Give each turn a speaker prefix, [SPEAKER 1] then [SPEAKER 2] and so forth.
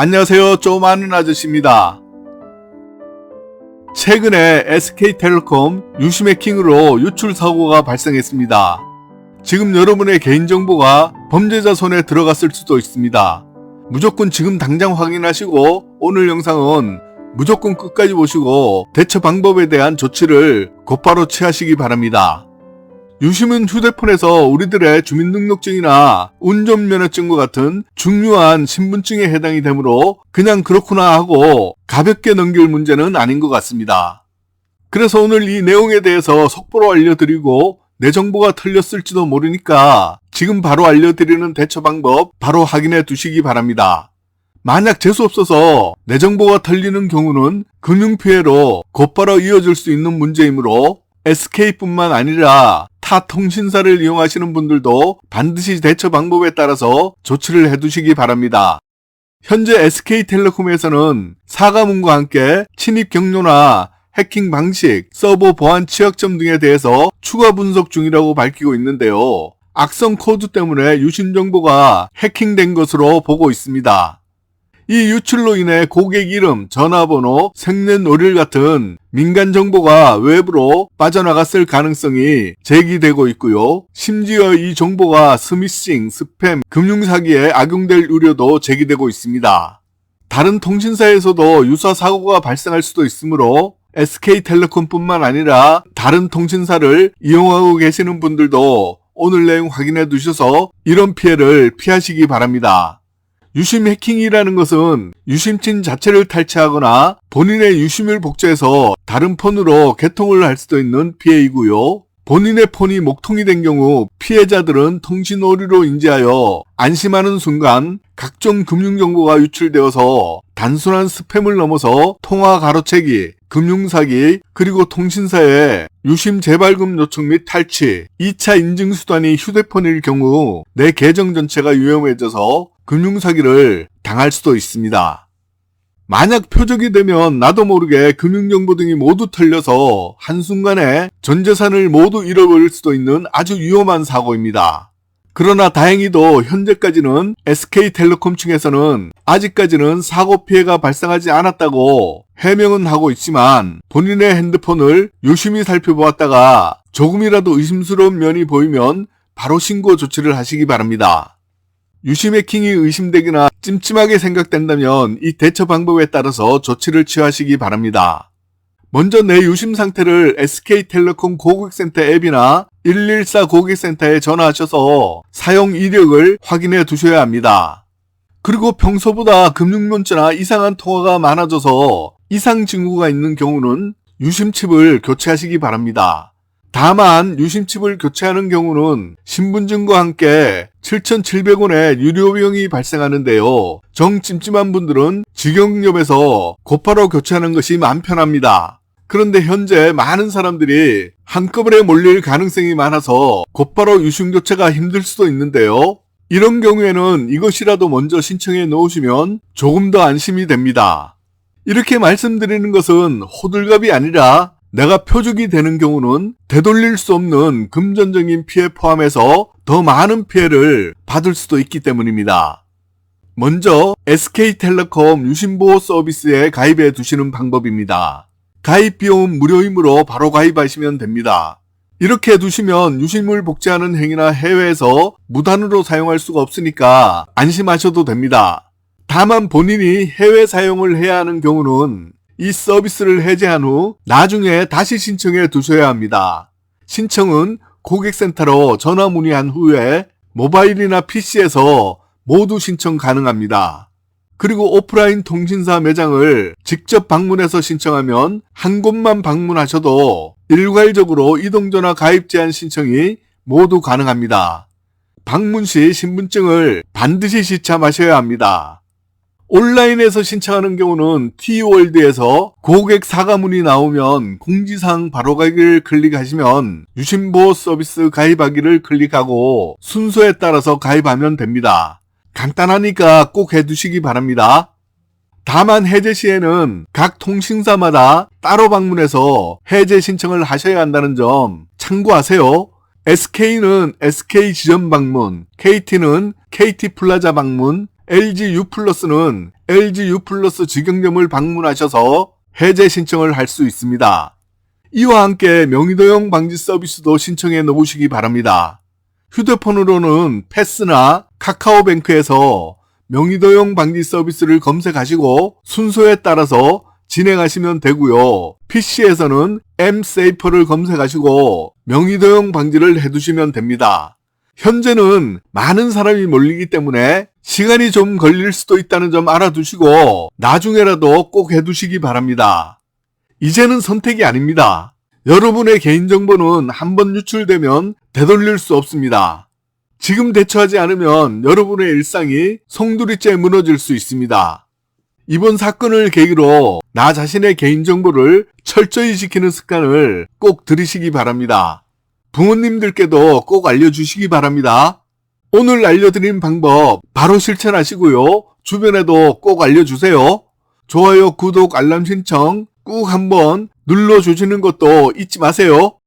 [SPEAKER 1] 안녕하세요. 좀 아는 아저씨입니다. 최근에 SK텔레콤 유심 해킹으로 유출 사고가 발생했습니다. 지금 여러분의 개인정보가 범죄자 손에 들어갔을 수도 있습니다. 무조건 지금 당장 확인하시고 오늘 영상은 무조건 끝까지 보시고 대처 방법에 대한 조치를 곧바로 취하시기 바랍니다. 유심은 휴대폰에서 우리들의 주민등록증이나 운전면허증과 같은 중요한 신분증에 해당이 되므로 그냥 그렇구나 하고 가볍게 넘길 문제는 아닌 것 같습니다. 그래서 오늘 이 내용에 대해서 속보로 알려드리고 내 정보가 틀렸을지도 모르니까 지금 바로 알려드리는 대처 방법 바로 확인해 두시기 바랍니다. 만약 재수없어서 내 정보가 틀리는 경우는 금융피해로 곧바로 이어질 수 있는 문제이므로 SK뿐만 아니라 타 통신사를 이용하시는 분들도 반드시 대처 방법에 따라서 조치를 해두시기 바랍니다. 현재 SK텔레콤에서는 사과문과 함께 침입 경로나 해킹 방식, 서버 보안 취약점 등에 대해서 추가 분석 중이라고 밝히고 있는데요. 악성 코드 때문에 유심 정보가 해킹된 것으로 보고 있습니다. 이 유출로 인해 고객 이름, 전화번호, 생년월일 같은 민간 정보가 외부로 빠져나갔을 가능성이 제기되고 있고요. 심지어 이 정보가 스미싱, 스팸, 금융사기에 악용될 우려도 제기되고 있습니다. 다른 통신사에서도 유사 사고가 발생할 수도 있으므로 SK텔레콤뿐만 아니라 다른 통신사를 이용하고 계시는 분들도 오늘 내용 확인해 두셔서 이런 피해를 피하시기 바랍니다. 유심 해킹이라는 것은 유심친 자체를 탈취하거나 본인의 유심을 복제해서 다른 폰으로 개통을 할 수도 있는 피해이고요. 본인의 폰이 목통이 된 경우 피해자들은 통신 오류로 인지하여 안심하는 순간 각종 금융정보가 유출되어서 단순한 스팸을 넘어서 통화 가로채기, 금융사기, 그리고 통신사의 유심 재발급 요청 및 탈취, 2차 인증 수단이 휴대폰일 경우 내 계정 전체가 위험해져서 금융사기를 당할 수도 있습니다. 만약 표적이 되면 나도 모르게 금융정보 등이 모두 털려서 한순간에 전 재산을 모두 잃어버릴 수도 있는 아주 위험한 사고입니다. 그러나 다행히도 현재까지는 SK텔레콤 측에서는 아직까지는 사고 피해가 발생하지 않았다고 해명은 하고 있지만 본인의 핸드폰을 유심히 살펴보았다가 조금이라도 의심스러운 면이 보이면 바로 신고 조치를 하시기 바랍니다. 유심 해킹이 의심되거나 찜찜하게 생각된다면 이 대처 방법에 따라서 조치를 취하시기 바랍니다. 먼저 내 유심 상태를 SK텔레콤 고객센터 앱이나 114 고객센터에 전화하셔서 사용 이력을 확인해 두셔야 합니다. 그리고 평소보다 금융문자나 이상한 통화가 많아져서 이상 징후가 있는 경우는 유심칩을 교체하시기 바랍니다. 다만 유심칩을 교체하는 경우는 신분증과 함께 7,700원의 유료 비용이 발생하는데요. 정 찜찜한 분들은 직영역에서 곧바로 교체하는 것이 마음 편합니다. 그런데 현재 많은 사람들이 한꺼번에 몰릴 가능성이 많아서 곧바로 유심 교체가 힘들 수도 있는데요. 이런 경우에는 이것이라도 먼저 신청해 놓으시면 조금 더 안심이 됩니다. 이렇게 말씀드리는 것은 호들갑이 아니라 내가 표적이 되는 경우는 되돌릴 수 없는 금전적인 피해 포함해서 더 많은 피해를 받을 수도 있기 때문입니다. 먼저 SK텔레콤 유심보호 서비스에 가입해 두시는 방법입니다. 가입 비용은 무료이므로 바로 가입하시면 됩니다. 이렇게 두시면 유심을 복제하는 행위나 해외에서 무단으로 사용할 수가 없으니까 안심하셔도 됩니다. 다만 본인이 해외 사용을 해야 하는 경우는 이 서비스를 해제한 후 나중에 다시 신청해 두셔야 합니다. 신청은 고객센터로 전화 문의한 후에 모바일이나 PC에서 모두 신청 가능합니다. 그리고 오프라인 통신사 매장을 직접 방문해서 신청하면 한 곳만 방문하셔도 일괄적으로 이동전화 가입 제한 신청이 모두 가능합니다. 방문 시 신분증을 반드시 시참하셔야 합니다. 온라인에서 신청하는 경우는 T월드에서 고객 사과문이 나오면 공지사항 바로 가기를 클릭하시면 유심보호 서비스 가입하기를 클릭하고 순서에 따라서 가입하면 됩니다. 간단하니까 꼭 해두시기 바랍니다. 다만 해제 시에는 각 통신사마다 따로 방문해서 해제 신청을 하셔야 한다는 점 참고하세요. SK는 SK 지점 방문, KT는 KT 플라자 방문, LG U 플러스는 LG U 플러스 직영점을 방문하셔서 해제 신청을 할 수 있습니다. 이와 함께 명의도용 방지 서비스도 신청해 놓으시기 바랍니다. 휴대폰으로는 패스나 카카오뱅크에서 명의도용 방지 서비스를 검색하시고 순서에 따라서 진행하시면 되고요. PC에서는 Msafer를 검색하시고 명의도용 방지를 해두시면 됩니다. 현재는 많은 사람이 몰리기 때문에 시간이 좀 걸릴 수도 있다는 점 알아두시고 나중에라도 꼭 해두시기 바랍니다. 이제는 선택이 아닙니다. 여러분의 개인정보는 한번 유출되면 되돌릴 수 없습니다. 지금 대처하지 않으면 여러분의 일상이 송두리째 무너질 수 있습니다. 이번 사건을 계기로 나 자신의 개인정보를 철저히 지키는 습관을 꼭 들이시기 바랍니다. 부모님들께도 꼭 알려주시기 바랍니다. 오늘 알려드린 방법 바로 실천하시고요. 주변에도 꼭 알려주세요. 좋아요, 구독, 알람 신청 꾹 한번 눌러주시는 것도 잊지 마세요.